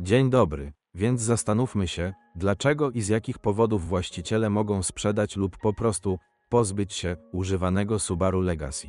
Dzień dobry, więc zastanówmy się, dlaczego i z jakich powodów właściciele mogą sprzedać lub po prostu pozbyć się używanego Subaru Legacy.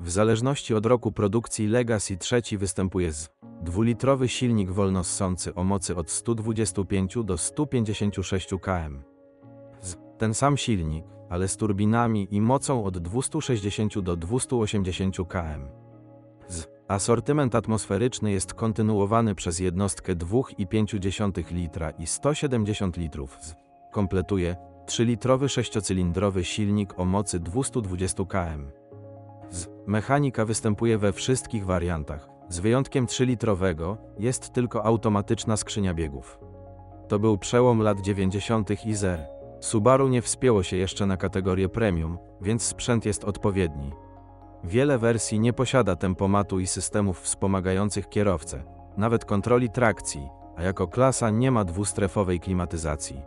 W zależności od roku produkcji Legacy trzeci występuje z dwulitrowy silnik wolnossący o mocy od 125 do 156 km. Z ten sam silnik, ale z turbinami i mocą od 260 do 280 km. Asortyment atmosferyczny jest kontynuowany przez jednostkę 2,5 litra i 170 litrów. Z kompletuje 3-litrowy sześciocylindrowy silnik o mocy 220 km. Z mechanika występuje we wszystkich wariantach. Z wyjątkiem 3-litrowego jest tylko automatyczna skrzynia biegów. To był przełom lat 90. i zer. Subaru nie wspięło się jeszcze na kategorię premium, więc sprzęt jest odpowiedni. Wiele wersji nie posiada tempomatu i systemów wspomagających kierowcę, nawet kontroli trakcji, a jako klasa nie ma dwustrefowej klimatyzacji.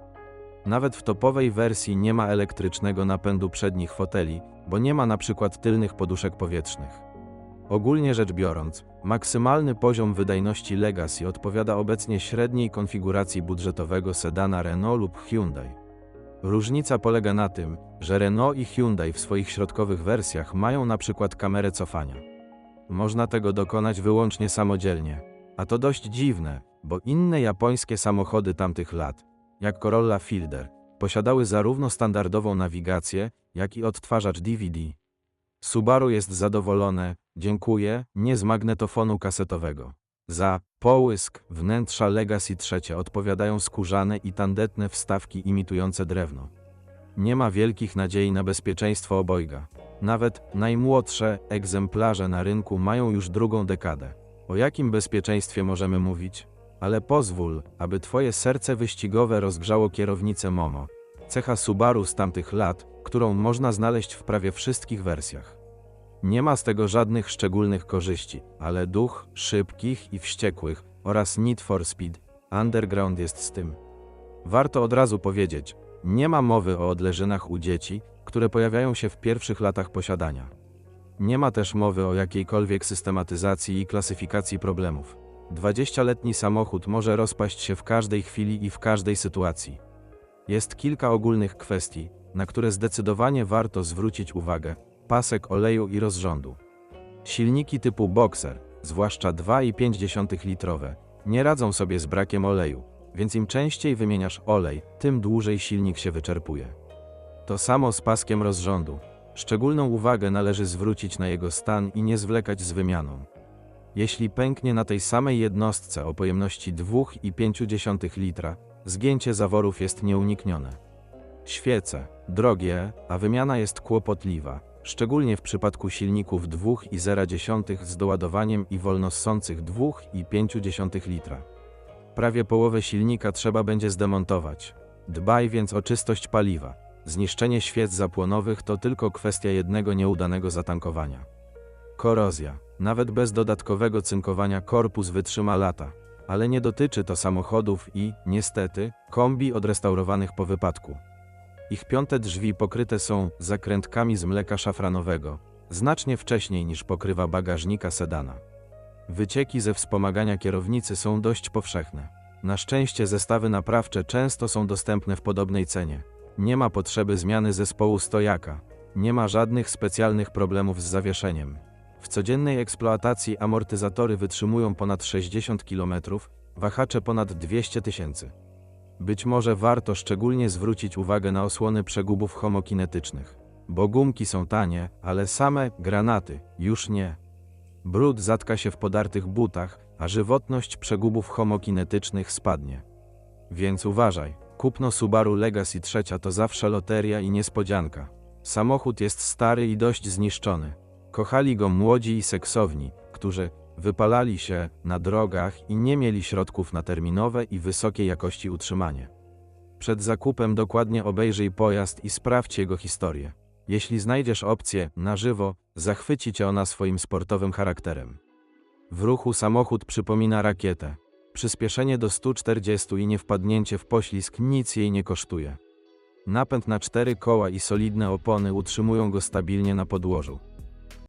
Nawet w topowej wersji nie ma elektrycznego napędu przednich foteli, bo nie ma na przykład tylnych poduszek powietrznych. Ogólnie rzecz biorąc, maksymalny poziom wydajności Legacy odpowiada obecnie średniej konfiguracji budżetowego sedana Renault lub Hyundai. Różnica polega na tym, że Renault i Hyundai w swoich środkowych wersjach mają na przykład kamerę cofania. Można tego dokonać wyłącznie samodzielnie, a to dość dziwne, bo inne japońskie samochody tamtych lat, jak Corolla Fielder, posiadały zarówno standardową nawigację, jak i odtwarzacz DVD. Subaru jest zadowolone, dziękuję, nie z magnetofonu kasetowego. Za połysk wnętrza Legacy III odpowiadają skórzane i tandetne wstawki imitujące drewno. Nie ma wielkich nadziei na bezpieczeństwo obojga. Nawet najmłodsze egzemplarze na rynku mają już drugą dekadę. O jakim bezpieczeństwie możemy mówić? Ale pozwól, aby twoje serce wyścigowe rozgrzało kierownicę Momo. Cecha Subaru z tamtych lat, którą można znaleźć w prawie wszystkich wersjach. Nie ma z tego żadnych szczególnych korzyści, ale duch szybkich i wściekłych oraz Need for Speed Underground jest z tym. Warto od razu powiedzieć, nie ma mowy o odleżynach u dzieci, które pojawiają się w pierwszych latach posiadania. Nie ma też mowy o jakiejkolwiek systematyzacji i klasyfikacji problemów. 20-letni samochód może rozpaść się w każdej chwili i w każdej sytuacji. Jest kilka ogólnych kwestii, na które zdecydowanie warto zwrócić uwagę, pasek oleju i rozrządu. Silniki typu Boxer, zwłaszcza 2,5 litrowe, nie radzą sobie z brakiem oleju, więc im częściej wymieniasz olej, tym dłużej silnik się wyczerpuje. To samo z paskiem rozrządu. Szczególną uwagę należy zwrócić na jego stan i nie zwlekać z wymianą. Jeśli pęknie na tej samej jednostce o pojemności 2,5 litra, zgięcie zaworów jest nieuniknione. Świece, drogie, a wymiana jest kłopotliwa, szczególnie w przypadku silników 2,0 z doładowaniem i wolnossących 2,5 litra. Prawie połowę silnika trzeba będzie zdemontować. Dbaj więc o czystość paliwa. Zniszczenie świec zapłonowych to tylko kwestia jednego nieudanego zatankowania. Korozja. Nawet bez dodatkowego cynkowania korpus wytrzyma lata. Ale nie dotyczy to samochodów i, niestety, kombi odrestaurowanych po wypadku. Ich piąte drzwi pokryte są zakrętkami z mleka szafranowego, znacznie wcześniej niż pokrywa bagażnika sedana. Wycieki ze wspomagania kierownicy są dość powszechne. Na szczęście zestawy naprawcze często są dostępne w podobnej cenie. Nie ma potrzeby zmiany zespołu stojaka. Nie ma żadnych specjalnych problemów z zawieszeniem. W codziennej eksploatacji amortyzatory wytrzymują ponad 60 km, wahacze ponad 200 tysięcy. Być może warto szczególnie zwrócić uwagę na osłony przegubów homokinetycznych. Bo gumki są tanie, ale same granaty już nie. Brud zatka się w podartych butach, a żywotność przegubów homokinetycznych spadnie. Więc uważaj, kupno Subaru Legacy trzecia to zawsze loteria i niespodzianka. Samochód jest stary i dość zniszczony. Kochali go młodzi i seksowni, którzy wypalali się na drogach i nie mieli środków na terminowe i wysokiej jakości utrzymanie. Przed zakupem dokładnie obejrzyj pojazd i sprawdź jego historię. Jeśli znajdziesz opcję na żywo, zachwyci cię ona swoim sportowym charakterem. W ruchu samochód przypomina rakietę. Przyspieszenie do 140 i nie wpadnięcie w poślizg nic jej nie kosztuje. Napęd na cztery koła i solidne opony utrzymują go stabilnie na podłożu.